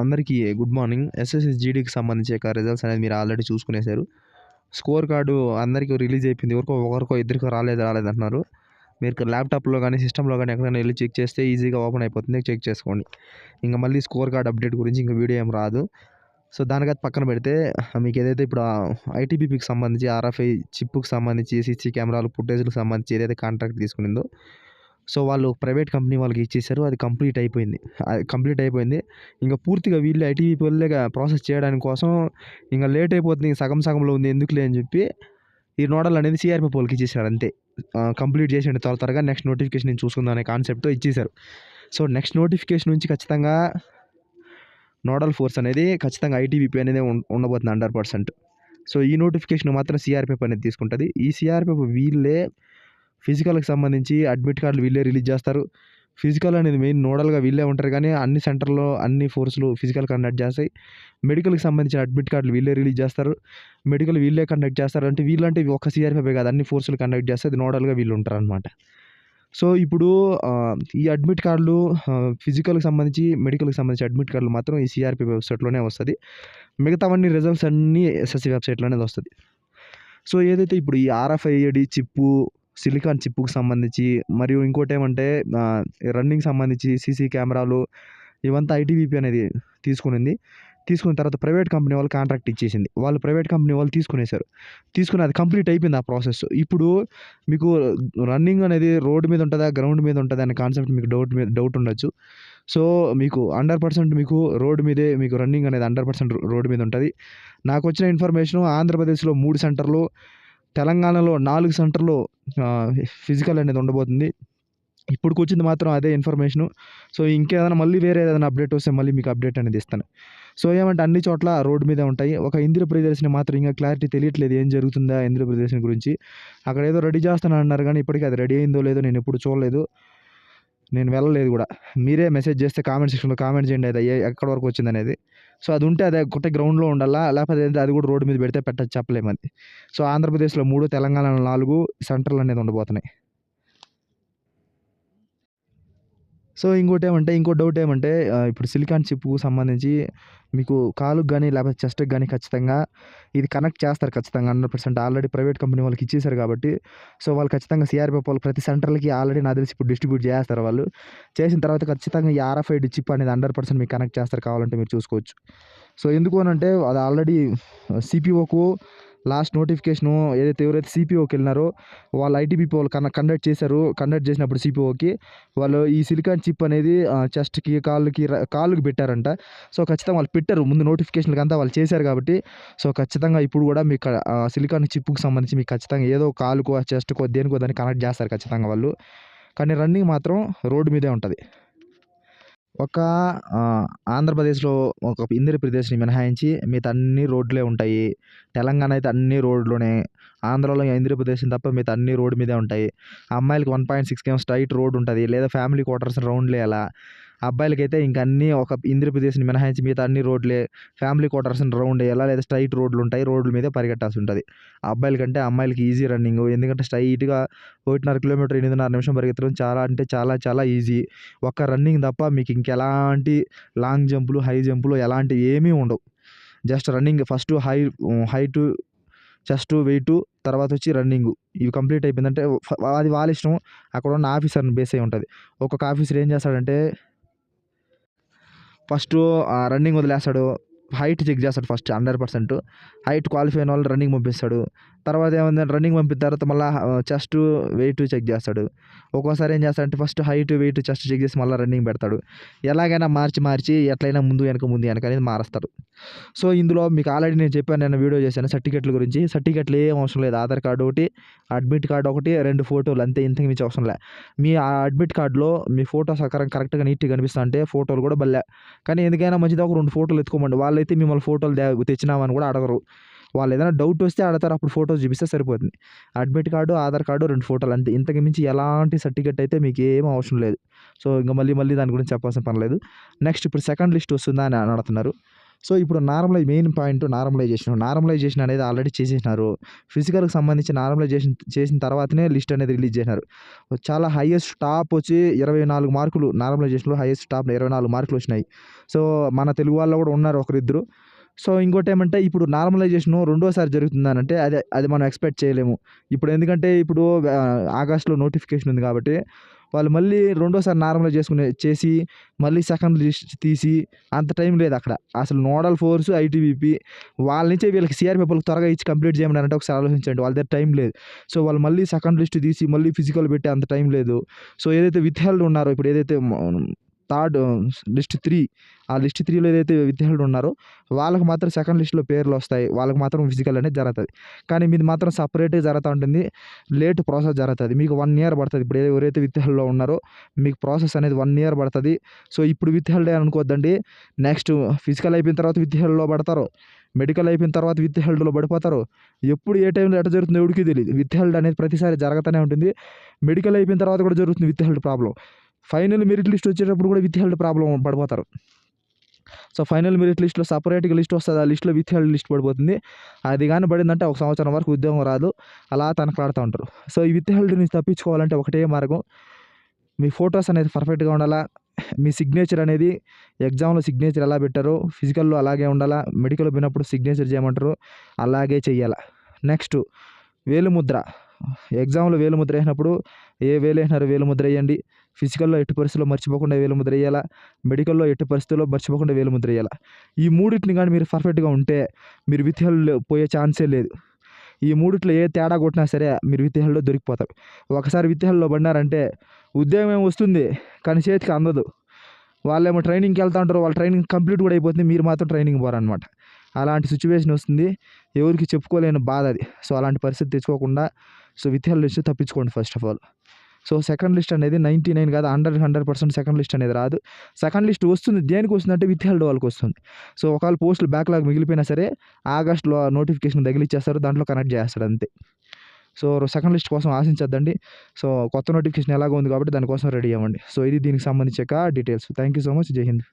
అందరికీ good morning. SSC జీడీకి సంబంధించి యొక్క రిజల్ట్స్ అనేది మీరు ఆల్రెడీ చూసుకునేశారు. స్కోర్ కార్డు అందరికీ రిలీజ్ అయిపోయింది. ఎవరికో ఒకరికో ఇద్దరికో రాలేదు రాలేదు అంటున్నారు మీరు ల్యాప్టాప్లో కానీ సిస్టంలో కానీ ఎక్కడైనా వెళ్ళి చెక్ చేస్తే ఈజీగా ఓపెన్ అయిపోతుంది. చెక్ చేసుకోండి. ఇంకా మళ్ళీ స్కోర్ కార్డ్ అప్డేట్ గురించి ఇంకా వీడియో ఏం రాదు. సో దానికైతే పక్కన పెడితే మీకు ఏదైతే ఇప్పుడు ఐటీబీపీకి సంబంధించి ఆర్ఎఫ్ఐ చిప్కి సంబంధించి సీసీ కెమెరాలు ఫుటేజ్లకు సంబంధించి ఏదైతే కాంట్రాక్ట్ తీసుకునిందో సో వాళ్ళు ప్రైవేట్ కంపెనీ వాళ్ళకి ఇచ్చేసారు. అది కంప్లీట్ అయిపోయింది. అది కంప్లీట్ అయిపోయింది. ఇంకా పూర్తిగా వీళ్ళు ఐటీవీ వాళ్ళే ప్రాసెస్ చేయడానికి కోసం ఇంకా లేట్ అయిపోతుంది. సగం సగంలో ఉంది. ఎందుకులే అని చెప్పి ఈ నోడల్ అనేది సిఆర్పి వాళ్ళకి ఇచ్చేసారు అంతే. కంప్లీట్ చేసేయండి త్వర త్వరగా నెక్స్ట్ నోటిఫికేషన్ నేను చూసుకుందాం అనే కాన్సెప్ట్తో ఇచ్చేసారు. సో నెక్స్ట్ నోటిఫికేషన్ నుంచి ఖచ్చితంగా నోడల్ ఫోర్స్ అనేది ఖచ్చితంగా ఐటీబీపీ అనేది ఉండబోతుంది హండ్రెడ్ పర్సెంట్. సో ఈ నోటిఫికేషన్ మాత్రం సిఆర్పిఎఫ్ అనేది తీసుకుంటుంది. ఈ సిఆర్పిఎఫ్ వీళ్ళే ఫిజికల్కి సంబంధించి అడ్మిట్ కార్డులు వీళ్ళే రిలీజ్ చేస్తారు. ఫిజికల్ అనేది మెయిన్ నోడల్గా వీళ్ళే ఉంటారు కానీ అన్ని సెంటర్లో అన్ని ఫోర్సులు ఫిజికల్ కండక్ట్ చేస్తాయి. మెడికల్కి సంబంధించిన అడ్మిట్ కార్డులు వీళ్ళే రిలీజ్ చేస్తారు. మెడికల్ వీళ్ళే కండక్ట్ చేస్తారు. అంటే వీళ్ళంటే ఒక సిఆర్పిఎఫ్ కాదు. అన్ని ఫోర్సులు కండక్ట్ చేస్తే అది నోడల్గా వీళ్ళు ఉంటారు అనమాట సో ఇప్పుడు ఈ అడ్మిట్ కార్డులు ఫిజికల్కి సంబంధించి మెడికల్కి సంబంధించి అడ్మిట్ కార్డులు మాత్రం ఈ సిఆర్పి వెబ్సైట్లోనే వస్తుంది. మిగతావన్నీ రిజల్ట్స్ అన్నీ ఎస్ఎస్సి వెబ్సైట్లోనే వస్తుంది. సో ఏదైతే ఇప్పుడు ఈ ఆర్ఎఫ్ఐడి చిప్పు సిలికాన్ చిప్పుకు సంబంధించి మరియు ఇంకోటి ఏమంటే రన్నింగ్ సంబంధించి సీసీ కెమెరాలు ఇవంతా ఐటీవీపీ అనేది తీసుకునింది. తీసుకున్న తర్వాత ప్రైవేట్ కంపెనీ వాళ్ళు కాంట్రాక్ట్ ఇచ్చేసింది. వాళ్ళు ప్రైవేట్ కంపెనీ వాళ్ళు తీసుకునేశారు. తీసుకుని అది కంప్లీట్ అయిపోయింది ఆ ప్రాసెస్. ఇప్పుడు మీకు రన్నింగ్ అనేది రోడ్డు మీద ఉంటుందా గ్రౌండ్ మీద ఉంటుందా అనే కాన్సెప్ట్ మీకు డౌట్ మీద డౌట్ ఉండొచ్చు. సో మీకు హండ్రెడ్ పర్సెంట్ మీకు రోడ్డు మీదే మీకు రన్నింగ్ అనేది హండ్రెడ్ పర్సెంట్ రోడ్డు మీద ఉంటుంది. నాకు వచ్చిన ఇన్ఫర్మేషన్ ఆంధ్రప్రదేశ్లో మూడు సెంటర్లు తెలంగాణలో నాలుగు సెంటర్లు ఫిజికల్ అనేది ఉండబోతుంది. ఇప్పుడు వచ్చింది మాత్రం అదే ఇన్ఫర్మేషను సో ఇంకేదైనా మళ్ళీ వేరే ఏదైనా అప్డేట్ వస్తే మళ్ళీ మీకు అప్డేట్ అనేది ఇస్తాను. సో ఏమంటే అన్ని చోట్ల రోడ్డు మీద ఉంటాయి. ఒక ఇంద్ర ప్రదర్శన మాత్రం ఇంకా క్లారిటీ తెలియట్లేదు ఏం జరుగుతుందా ఇంద్ర ప్రదర్శన గురించి. అక్కడ ఏదో రెడీ చేస్తాను అన్నారు కానీ ఇప్పటికీ అది రెడీ అయిందో లేదో నేను ఎప్పుడు చూడలేదు. నేను వెళ్ళలేదు కూడా. మీరే మెసేజ్ చేస్తే కామెంట్ సెక్షన్లో కామెంట్ చేయండి అది ఎక్కడ వరకు వచ్చింది అనేది సో అది ఉంటే అది ఒకటే గ్రౌండ్లో ఉండాలా? లేకపోతే అది కూడా రోడ్డు మీద పెడితే పెట్టచ్చు చెప్పలేము సో ఆంధ్రప్రదేశ్లో మూడు తెలంగాణలో నాలుగు సెంటర్లు అనేది ఉండబోతున్నాయి. సో ఇంకోటి ఏమంటే ఇంకో డౌట్ ఏమంటే ఇప్పుడు సిలికాన్ చిప్కు సంబంధించి మీకు కాలుకు కానీ లేకపోతే చెస్ట్కి కానీ ఖచ్చితంగా ఇది కనెక్ట్ చేస్తారు ఖచ్చితంగా hundred percent. Already private company వాళ్ళకి ఇచ్చేసారు కాబట్టి సో వాళ్ళు ఖచ్చితంగా సిఆర్పి వాళ్ళు ప్రతి సెంటర్లకి ఆల్రెడీ నా తెలిసి ఇప్పుడు డిస్ట్రిబ్యూట్ చేస్తారు వాళ్ళు. చేసిన తర్వాత ఖచ్చితంగా ఈ ఆర్ఎఫ్ఐడి చిప్ అనేది హండ్రెడ్ పర్సెంట్ మీకు కనెక్ట్ చేస్తారు కావాలంటే మీరు చూసుకోవచ్చు. సో ఎందుకు అని అంటే అది ఆల్రెడీ సిపిఓకు లాస్ట్ నోటిఫికేషను ఏదైతే ఎవరైతే సిపిఓకి వెళ్ళినారో వాళ్ళు ఐటీబీపీ వాళ్ళు కన్నా కండక్ట్ చేశారు. కండక్ట్ చేసినప్పుడు సిపిఓకి వాళ్ళు ఈ సిలికాన్ చిప్ అనేది చెస్ట్కి కాళ్ళకి కాళ్ళకి పెట్టారంట. సో ఖచ్చితంగా వాళ్ళు పెట్టారు. ముందు నోటిఫికేషన్లకి అంతా వాళ్ళు చేశారు కాబట్టి సో ఖచ్చితంగా ఇప్పుడు కూడా మీకు సిలికాన్ చిప్కు సంబంధించి మీకు ఖచ్చితంగా ఏదో కాలుకో చెస్ట్కో దేనికో దాన్ని కనెక్ట్ చేస్తారు ఖచ్చితంగా వాళ్ళు. కానీ రన్నింగ్ మాత్రం రోడ్డు మీదే ఉంటుంది. ఒక ఆంధ్రప్రదేశ్లో ఒక ఇంద్రప్రదేశ్ని మినహాయించి మిగతా అన్ని రోడ్లే ఉంటాయి. తెలంగాణ అయితే అన్ని రోడ్లునే. ఆంధ్రాలో ఆంధ్రప్రదేశ్ తప్ప మిగతా అన్ని రోడ్డు మీదే ఉంటాయి. అమ్మాయిలకి one point six came straight road ఉంటుంది. లేదా ఫ్యామిలీ క్వార్టర్స్ రౌండ్లే అలా అబ్బాయిలకైతే ఇంక ఇంకా అన్ని ఒక ఇంద్రప్రదేశ్ని మినహాయించి మిగతా అన్ని రోడ్లే ఫ్యామిలీ క్వార్టర్స్ని రౌండ్ వేయాలా లేదా స్ట్రైట్ రోడ్లు ఉంటాయి రోడ్ల మీదే పరిగెట్టాల్సి ఉంటుంది అబ్బాయిల కంటే అమ్మాయిలకి ఈజీ రన్నింగ్. ఎందుకంటే స్ట్రైట్గా ఒకటిన్నర కిలోమీటర్ ఎనిమిదిన్నర నిమిషం పరిగెత్తడం చాలా అంటే చాలా చాలా ఈజీ. ఒక్క రన్నింగ్ తప్ప మీకు ఇంకెలాంటి లాంగ్ జంపులు హై జంపులు ఎలాంటివి ఏమీ ఉండవు. Just running first high height chest weight తర్వాత వచ్చి రన్నింగ్. ఇవి కంప్లీట్ అయిపోయిందంటే అది వాళ్ళ ఇష్టం. అక్కడ ఉన్న ఆఫీసర్ని బేస్ అయి ఉంటుంది. ఒక్కొక్క ఆఫీసర్ ఏం చేస్తాడంటే ఫస్ట్ రన్నింగ్ వదిలేస్తాడు. హైట్ చెక్ చేస్తాడు first hundred percent. Height qualify అయిన వాళ్ళు రన్నింగ్ పంపిస్తాడు. తర్వాత ఏమైందంటే రన్నింగ్ పంపిన తర్వాత మళ్ళీ చెస్ట్ వెయిట్ చెక్ చేస్తాడు. ఒక్కోసారి ఏం చేస్తాడంటే first height weight chest check చేసి మళ్ళీ రన్నింగ్ పెడతాడు. ఎలాగైనా మార్చి మార్చి ఎట్లయినా ముందు వెనక ముందు వెనక అనేది మారుస్తాడు సో ఇందులో మీకు ఆల్రెడీ నేను చెప్పాను నేను వీడియో చేశాను సర్టిఫికెట్ల గురించి. సర్టిఫికెట్లు ఏం అవసరం లేదు. ఆధార్ కార్డు ఒకటి అడ్మిట్ కార్డు ఒకటి రెండు ఫోటోలు అంతే ఇంతకు మించి అవసరం లే. మీ ఆ అడ్మిట్ కార్డులో మీ ఫోటో సకరం కరెక్ట్గా నీట్గా కనిపిస్తా అంటే ఫోటోలు కూడా బల్లే. కానీ ఎందుకైనా మంచిది ఒక రెండు ఫోటోలు ఎత్తుకోమండి. వాళ్ళైతే మిమ్మల్ని ఫోటోలు తెచ్చినామని కూడా అడగరు. వాళ్ళు ఏదైనా డౌట్ వస్తే అడతారు అప్పుడు ఫోటోస్ చూపిస్తే సరిపోతుంది. అడ్మిట్ కార్డు ఆధార్ కార్డు రెండు ఫోటోలు అంతే. ఇంతకు మించి ఎలాంటి సర్టిఫికెట్ అయితే మీకు ఏం అవసరం లేదు. సో ఇంకా మళ్ళీ మళ్ళీ దాని గురించి చెప్పాల్సిన పని లేదు. నెక్స్ట్ ఇప్పుడు సెకండ్ లిస్ట్ వస్తుందా అని అడుగుతున్నారు. సో ఇప్పుడు normalize main point normalization. Normalization అనేది ఆల్రెడీ చేసేసినారు. ఫిజికల్కి సంబంధించి నార్మలైజేషన్ చేసిన తర్వాతనే లిస్ట్ అనేది రిలీజ్ చేసినారు. చాలా హైయెస్ట్ టాప్ వచ్చి ఇరవై నాలుగు మార్కులు. నార్మలైజేషన్లో హైయెస్ట్ టాప్ ఇరవై నాలుగు మార్కులు వచ్చినాయి. సో మన తెలుగు వాళ్ళు కూడా ఉన్నారు ఒకరిద్దరు. సో ఇంకోటి ఏమంటే ఇప్పుడు నార్మలైజేషన్ రెండోసారి జరుగుతుందనంటే అదే అది మనం ఎక్స్పెక్ట్ చేయలేము. ఇప్పుడు ఎందుకంటే ఇప్పుడు ఆగస్టులో నోటిఫికేషన్ ఉంది కాబట్టి వాళ్ళు మళ్ళీ రెండోసారి నార్మలైజ్ చేసుకునే చేసి మళ్ళీ సెకండ్ లిస్ట్ తీసి అంత టైం లేదు అక్కడ. అసలు నోడల్ ఫోర్స్ ఐటీబీపీ వాళ్ళ నుంచే వీళ్ళకి సిఆర్ పేపర్లు త్వరగా ఇచ్చి కంప్లీట్ చేయమని అంటే ఒకసారి ఆలోచించండి. వాళ్ళ దగ్గర టైం లేదు. సో వాళ్ళు మళ్ళీ సెకండ్ లిస్ట్ తీసి మళ్ళీ ఫిజికల్ పెట్టే అంత టైం లేదు. సో ఏదైతే విత్ హెల్డ్ ఉన్నారో ఇప్పుడు ఏదైతే థర్డ్ లిస్ట్ త్రీ ఆ లిస్ట్ త్రీలో ఏదైతే విత్ హెల్డ్ ఉన్నారో వాళ్ళకి మాత్రం సెకండ్ లిస్ట్లో పేర్లు వస్తాయి. వాళ్ళకి మాత్రం ఫిజికల్ అనేది జరుగుతుంది. కానీ మీది మాత్రం సపరేట్గా జరుగుతూ ఉంటుంది. లేట్ ప్రాసెస్ జరుగుతుంది. మీకు వన్ ఇయర్ పడుతుంది. ఇప్పుడు ఎవరైతే విత్ ఉన్నారో మీకు ప్రాసెస్ అనేది వన్ ఇయర్ పడుతుంది. సో ఇప్పుడు విత్ హెల్డ్ అనుకోవద్దండి నెక్స్ట్ ఫిజికల్ అయిపోయిన తర్వాత విత్ హెల్డ్లో పడతారు. మెడికల్ అయిపోయిన తర్వాత విత్ హెల్డ్లో పడిపోతారు. ఎప్పుడు ఏ టైంలో ఎట్లా జరుగుతుందో ఎవరికి తెలియదు విత్ హెల్డ్ అనేది ప్రతిసారి జరుగుతూనే ఉంటుంది. మెడికల్ అయిపోయిన తర్వాత కూడా జరుగుతుంది with held problem. Final merit list వచ్చేటప్పుడు కూడా విత్ హెల్డ్ ప్రాబ్లం పడిపోతారు. సో ఫైనల్ మెరిట్ లిస్ట్లో సపరేట్గా లిస్ట్ వస్తుంది. ఆ లిస్ట్లో విత్ హెల్డ్ లిస్ట్ పడిపోతుంది. అది కానీ పడిందంటే ఒక సంవత్సరం వరకు ఉద్యోగం రాదు. అలా తనకలాడుతూ ఉంటారు. సో ఈ విత్ హెల్డ్ నుంచి తప్పించుకోవాలంటే ఒకటే మార్గం. మీ ఫొటోస్ అనేది పర్ఫెక్ట్గా ఉండాలా? మీ సిగ్నేచర్ అనేది ఎగ్జామ్లో సిగ్నేచర్ ఎలా పెట్టారో ఫిజికల్లో అలాగే ఉండాలా? మెడికల్ పోయినప్పుడు సిగ్నేచర్ చేయమంటారు? అలాగే చేయాలా నెక్స్ట్ వేలుముద్ర. ఎగ్జామ్లో వేలుముద్ర వేసినప్పుడు ఏ వేలు వేసినారో వేలుముద్ర వేయండి. ఫిజికల్లో ఎట్టి పరిస్థితుల్లో మర్చిపోకుండా వేలుముద్ర వేయాలా మెడికల్లో ఎట్టి పరిస్థితుల్లో మర్చిపోకుండా వేలుముద్ర వేయాలా ఈ మూడింటిని కానీ మీరు పర్ఫెక్ట్గా ఉంటే మీరు విత్ పోయే ఛాన్సే లేదు. ఈ మూడిట్లో ఏ తేడా కొట్టినా సరే మీరు విత్ దొరికిపోతారు. ఒకసారి విత్ పడినారంటే ఉద్యోగం ఏమి వస్తుంది? కానీ చేతికి అందదు. వాళ్ళేమో ట్రైనింగ్కి వెళ్తా ఉంటారు. వాళ్ళ ట్రైనింగ్ కంప్లీట్ కూడా అయిపోతుంది. మీరు మాత్రం ట్రైనింగ్ పోరనమాట అలాంటి సిచ్యువేషన్ వస్తుంది. ఎవరికి చెప్పుకోలేని బాధ అది. సో అలాంటి పరిస్థితి తెచ్చుకోకుండా so with held తప్పించుకోండి first of all. So second list అనేది నైంటీ నైన్ కాదు hundred hundred percent second list అనేది రాదు. సెకండ్ లిస్ట్ వస్తుంది దేనికి వస్తుందంటే విత్ హెల్డ్ వాళ్ళకి వస్తుంది. సో ఒకవేళ పోస్టులు బ్యాక్లాగ్ మిగిలిపోయినా సరే ఆగస్ట్లో నోటిఫికేషన్ తగిలిచ్చేస్తారు దాంట్లో కనెక్ట్ చేస్తాడు అంతే. సో సెకండ్ లిస్ట్ కోసం ఆశించద్దండి. సో కొత్త నోటిఫికేషన్ ఎలాగో ఉంది కాబట్టి దానికోసం రెడీ అవ్వండి. సో ఇది దీనికి సంబంధించి details. Thank you so much. జై హింద్.